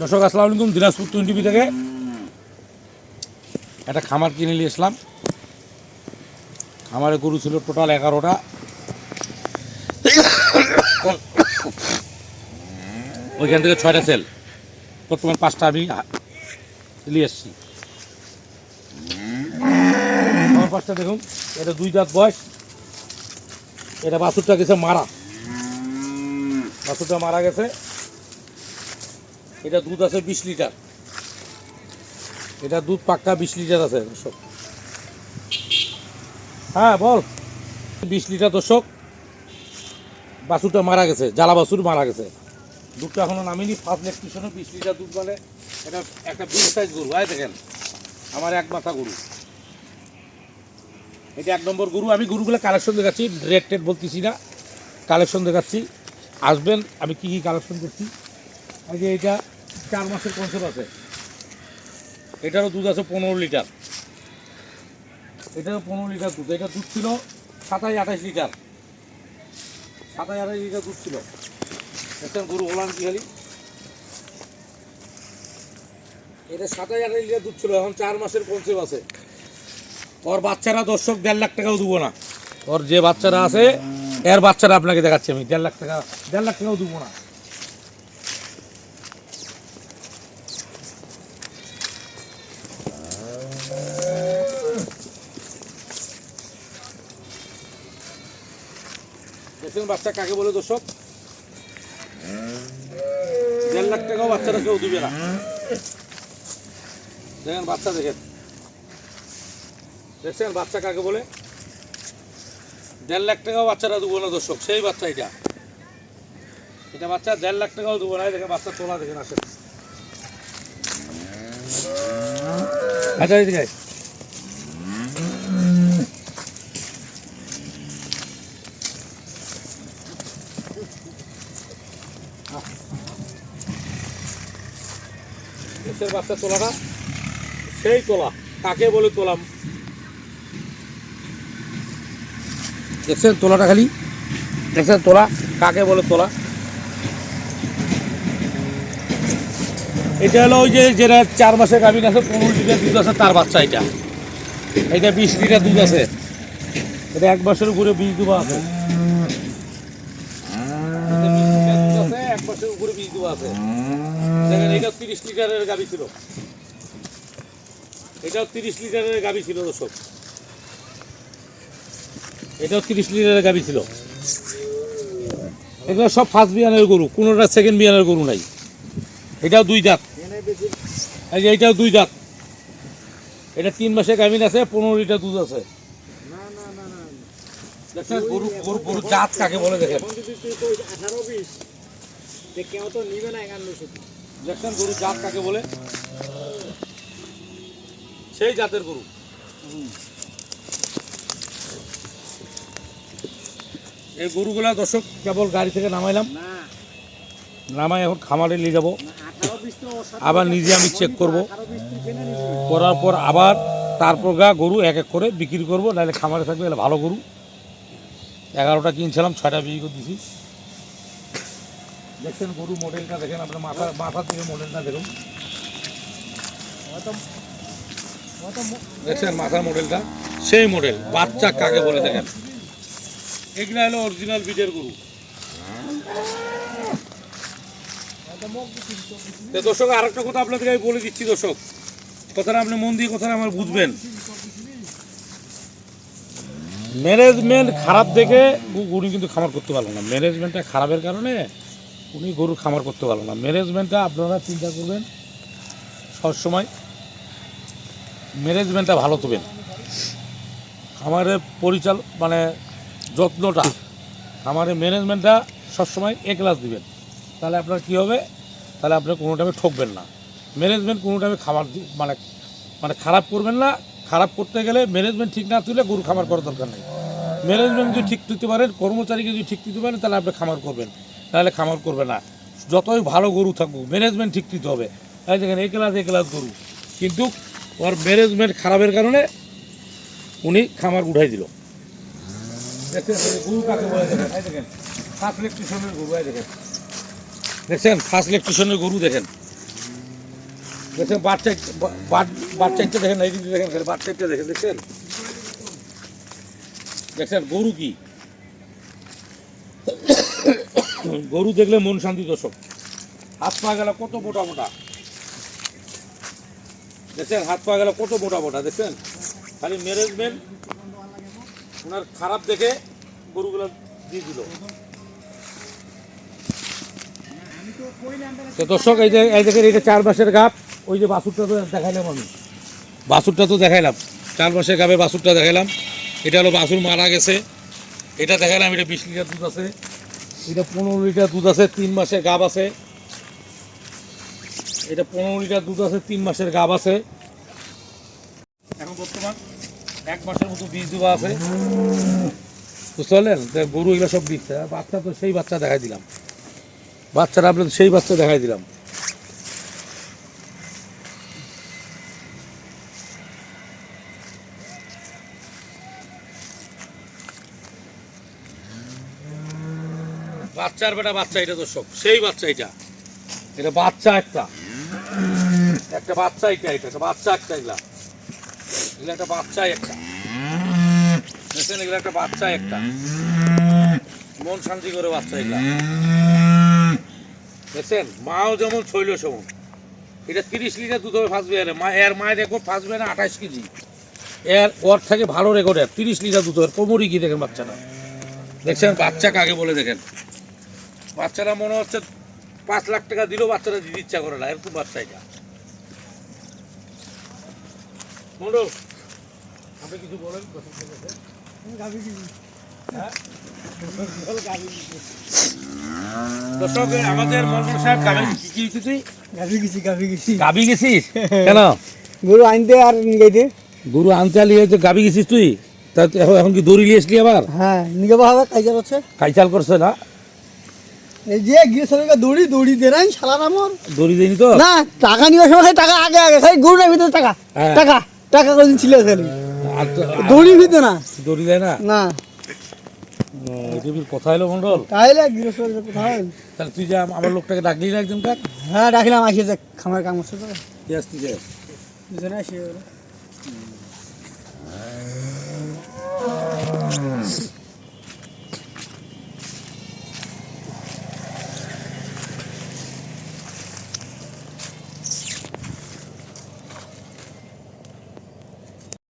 দর্শক, আসসালামু আলাইকুম। দিনাজপুর টোয়েন্টি থেকে একটা খামার কিনে নিয়ে এসলাম। খামারে গরু ছিল টোটাল এগারোটা। ওইখান থেকে ছয়টা সেল। বর্তমান পাঁচটা আমি নিয়ে এসছি। পাঁচটা দেখুন, এটা দুই দাঁত বয়স, এটা বাছুরটা গেছে মারা। বাছুরটা মারা গেছে। এটা দুধ আছে বিশ লিটার। এটা দুধ পাক্কা বিশ লিটার আছে, দর্শক। হ্যাঁ বল। বিশ লিটার, দর্শক। বাছুরটা মারা গেছে, জ্বালা বাছুর মারা গেছে। দুধটা এখনও নামিনি ফার্স্ট ইলেকট্রিশনে বিশ লিটার দুধ বলে এটা একটা বিগ সাইজ গরু, হয়, দেখেন। আমার এক মাথা গরু। এটা এক নম্বর গরু। আমি গরুগুলো কালেকশন দেখাচ্ছি রেট টেট বলতেছি না। কালেকশন দেখাচ্ছি। আসবেন, আমি কি কি কালেকশন করছি? যে এটা চার মাসের কনসেপ্ট আছে। এটারও দুধ আছে পনেরো লিটার। এটারও পনেরো লিটার দুধ। এটা দুধ ছিল সাতাশ আঠাশ লিটার। সাতাশ আঠাশ লিটার দুধ ছিল। একটা গরু ওলান কি খালি? এটা সাতাশ আঠাশ লিটার দুধ ছিল, এখন চার মাসের কনসেপ্ট আছে। ওর বাচ্চারা দর্শক দেড় লাখ টাকাও দেবো না। ওর যে বাচ্চারা আছে এর বাচ্চারা আপনাকে দেখাচ্ছি আমি, দেড় লাখ টাকা, দেড় লাখ টাকাও দেবো না। দেখছেন বাচ্চা কাকে বলে দর্শক? দেড় লাখ টাকাও বাচ্চারা কেউ দিবে না। দেখেন বাচ্চা দেখেন। দেখছেন বাচ্চা কাকে বলে? দেড় লাখ টাকাও বাচ্চারা দেবো না দর্শক, সেই বাচ্চা এটা। এটা বাচ্চা দেড় লাখ টাকাও দেবো না দেখেন বাচ্চা তোলা দেখেন আসেন। আচ্ছা বাচ্চা তোলাটা, সেই তোলা, কাকে বলে তোলাম? দেখছেন তোলাটা খালি? দেখছেন তোলা? কাকে বলে তোলা? এটা হলো ওই যে যেটা চার মাসের গাভিন আছে পনেরো লিটার দুধ আছে তার বাচ্চা এটা। এটা বিশ লিটার দুধ আছে। এটা এক বছর উপরে বীজ দেওয়া আছে। এটা 20 লিটার দুধ আছে, এক আছে। এটা তিরিশ লিটারের ছিল। এটাও তিরিশ লিটারের গাভি ছিল দর্শক। এটাও তিরিশ লিটারের গাভি ছিল। এগুলো সব ফার্স্ট বিয়ানের গরু, কোনোটা সেকেন্ড বিয়ানের গরু নাই। এটাও দুই দাঁত। এই যে এটাও দুই দাঁত। এটা তিন মাসে গাভিন আছে, পনেরো লিটার দুধ আছে। দেখছেন, গরু গরু গরু জাত কাকে বলে দেখেন। দেখছেন, গরু জাত কাকে বলে? সেই জাতের গরু। এই গরুগুলা দর্শক কেবল গাড়ি থেকে নামাইলাম। নামাই এখন খামারে নিয়ে যাব। আবার নিজে আমি চেক করব। করার পর আবার তারপর গা গরু এক এক করে বিক্রি করব নাহলে খামারে থাকবে এগুলো ভালো গরু। এগারোটা কিনছিলাম ছয়টা বিক্রি করে দিছি। দেখছেন গরু মডেলটা দেখেন আপনার মাথা মাথার দিকে মডেলটা দেখুন। দেখছেন মাথার মডেলটা? সেই মডেল বাচ্চা কাকে বলে দেখেন? এগুলা হলো অরিজিনাল বিটের গরু। দর্শক, আরেকটা কথা আপনাদেরকে আমি বলে দিচ্ছি দর্শক, কথাটা আপনি মন দিয়ে কথাটা আমার বুঝবেন। ম্যানেজমেন্ট খারাপ দেখে উনি কিন্তু খামার করতে পারল না। ম্যানেজমেন্টটা খারাপের কারণে উনি গরু খামার করতে পারল না। ম্যানেজমেন্টটা আপনারা চিন্তা করবেন, সবসময় ম্যানেজমেন্টটা ভালো তুবেন খামারের পরিচাল মানে যত্নটা। খামারের ম্যানেজমেন্টটা সবসময় এ ক্লাস দিবেন। তাহলে আপনার কী হবে? তাহলে আপনি কোনো টাইমে ঠকবেন না। ম্যানেজমেন্ট কোনো টাইমে খাবার মানে মানে খারাপ করবেন না। খারাপ করতে গেলে ম্যানেজমেন্ট ঠিক না তুলে গরু খামার করার দরকার নেই। ম্যানেজমেন্ট যদি ঠিক দিতে পারেন, কর্মচারীকে যদি ঠিক দিতে পারেন, তাহলে আপনি খামার করবেন। তাহলে খামার করবে না। যতই ভালো গরু থাকুক ম্যানেজমেন্ট ঠিক দিতে হবে। তাই দেখেন এ ক্লাস এ ক্লাস গরু। কিন্তু ওর ম্যানেজমেন্ট খারাপের কারণে উনি খামার উঠাই দিল। দেখছেন দেখেন ফার্স্ট ইলেকট্রিশনের গরু দেখেন। দেখছেন, ফার্স্ট দেখেন। বাচ্চা বাচ্চাটা দেখেন, এই দেখেন, খালি বাচ্চাটা দেখেন, দেখছেন? দেখছেন, গরু কি? গরু দেখলে মন শান্তি দর্শক। হাত পা গেল কত মোটা মোটা। দেখছেন, হাত পা গেল কত মোটা মোটা, দেখছেন? খালি ম্যানেজমেন্ট ওনার খারাপ দেখে গরুগুলো দিয়ে দিল। তো দর্শক এই যে এই দেখেন এটা চার মাসের গাপ ওই যে বাছুরটা তো দেখাইলাম আমি। বাছুরটা তো দেখাইলাম। চার মাসের গাবে বাছুরটা দেখাইলাম। এটা হলো বাছুর মারা গেছে। এটা দেখাইলাম এটা বিশ লিটার দুধ আছে। এটা পনেরো লিটার দুধ আছে তিন মাসের গাব আছে। এটা পনেরো লিটার দুধ আছে তিন মাসের গাব আছে। এখন বর্তমান এক মাসের মতো বীজ দেওয়া আছে। বুঝতে পারলেন গরু এগুলো সব দিচ্ছে বাচ্চা তো সেই বাচ্চা দেখাই দিলাম। বাচ্চারা আপনার সেই বাচ্চা দেখাই দিলাম। বাচ্চার বেটা বাচ্চা, এটা দর্শক সেই বাচ্চা এটা। এটা বাচ্চা একটা। একটা বাচ্চা এটা এটা বাচ্চা একটা এগুলা। এগুলা একটা বাচ্চা একটা। দেখছেন, এগুলা একটা বাচ্চা একটা। মন শান্তি করে বাচ্চা এগুলা। দেখছেন, মাও যেমন শৈল সমান। এটা তিরিশ লিটার দুধ হবে ফার্স্ট বিয়ারে মা এর মায়ের রেকর্ড ফার্স্ট বিয়ারে আঠাশ কেজি। এর ওর থেকে ভালো রেকর্ড এর। তিরিশ লিটার দুধ হবে। কোমরই কি দেখেন বাচ্চাটা? দেখছেন বাচ্চা কাকে বলে দেখেন। বাচ্চারা মনে হচ্ছে পাঁচ লাখ টাকা দিলেও বাচ্চারা দিতে ইচ্ছা করে না। এরকম বাচ্চা এটা। মন্ডল আপনি কিছু বলেন? হ্যাঁ? দর্শক আমাদের মন্ডল সাহেব গাবি কি কি হয়েছে তুই গাভি গেছি গাভি গেছি। গাবি গেছিস? কেন? গরু আনতে আর গাইতে গরু আনতে আলি হয়েছে গাবি গেছিস তুই? তা এখন কি দড়ি নিয়ে আসলি আবার? হ্যাঁ কাইচাল করছে না? এই যে গিয়ে সবাইকে দৌড়ি দৌড়ি দে নাই শালার আমার। দড়ি দেয়নি তো না টাকা নিয়ে সময় টাকা আগে আগে খালি ভিতরে টাকা। হ্যাঁ। টাকা টাকা কোনদিন ছিল খালি। আর তো- আর- না? দড়ি দেয় না? না। কথা হলো মন্ডল? তাইলে তাহলে তুই যা আম- আমার লোকটাকে ডাকলি না একদম হ্যাঁ ডাকলাম আসিয়েছে খামার কাম করছে তো। আসতি